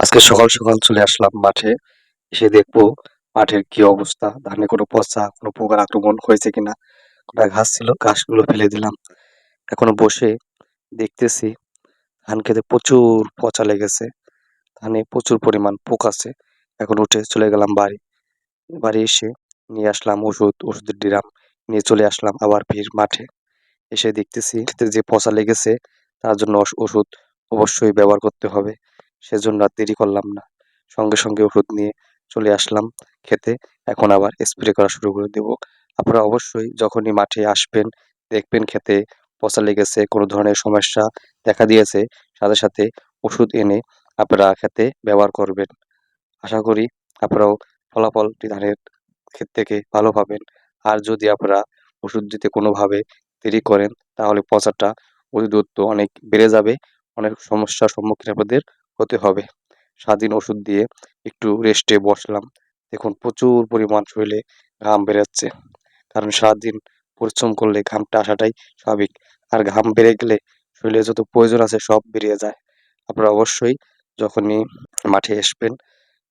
আজকে সকাল সকাল চলে আসলাম মাঠে। এসে দেখব মাঠের কি অবস্থা। ধানে কোনো পচা, কোনো পোকার আক্রমণ হয়েছে কিনা? কোথায় ঘাস ছিল, ঘাসগুলো ফেলে দিলাম। এখনও বসে দেখতেছি, ধান খেতে প্রচুর পচা লেগেছে। ধানে প্রচুর পরিমাণ পোক আছে। এখন উঠে চলে গেলাম বাড়ি। বাড়ি এসে নিয়ে আসলাম ওষুধ, ওষুধের ড্রাম নিয়ে চলে আসলাম আবার ফির মাঠে। এসে দেখতেছি খেতে যে পচা লেগেছে, তার জন্য ওষুধ অবশ্যই ব্যবহার করতে হবে। সেজন্য আর দেরি করলাম না। সঙ্গে সঙ্গে ওষুধ নিয়ে চলে আসলাম খেতে। এখন আবার স্প্রে করা শুরু করে দেব। আপনারা অবশ্যই যখনই মাঠে আসবেন, দেখবেন খেতে পচা লেগেছে, কোনো ধরনের সমস্যা দেখা দিয়েছে, সাথে সাথে ওষুধ এনে আপনারা খেতে ব্যবহার করবেন। আশা করি আপনারাও ফলাফলটি ধানের ক্ষেত থেকে ভালো পাবেন। আর যদি আপনারা ওষুধ দিতে কোনোভাবে দেরি করেন, তাহলে পচাটা অতি দ্রুত অনেক বেড়ে যাবে। অনেক সমস্যার সম্মুখীন আপনাদের হতে হবে। স্বাধীন ওষুধ দিয়ে একটু রেস্টে বসলাম। দেখুন, প্রচুর পরিমাণ শরীরে ঘাম বেরোচ্ছে। কারণ সারাদিন পরিশ্রম করলে ঘামটা আসাটাই স্বাভাবিক। আর ঘাম বেড়ে গেলে শরীরে যত প্রয়োজন আছে সব বেরিয়ে যায়। আপনারা অবশ্যই যখনই মাঠে আসবেন,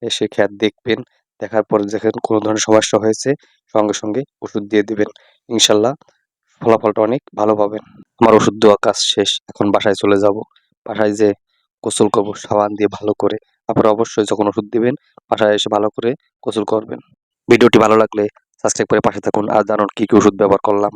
এসে ক্ষেত দেখবেন, দেখার পর দেখেন কোনো ধরনের সমস্যা হয়েছে, সঙ্গে সঙ্গে ওষুধ দিয়ে দিবেন। ইনশাল্লাহ ফলাফলটা অনেক ভালো পাবেন। আমার ওষুধ দেওয়া কাজ শেষ। এখন বাসায় চলে যাব। বাসায় যে গোসল করব সাবান দিয়ে ভালো করে আপনারা অবশ্যই যখন ওষুধ দেবেন, বাসায় এসে ভালো করে গোসল করবেন। ভিডিওটি ভালো লাগলে সাবস্ক্রাইব করে পাশে থাকুন। আর জানুন কী কী ওষুধ ব্যবহার করলাম।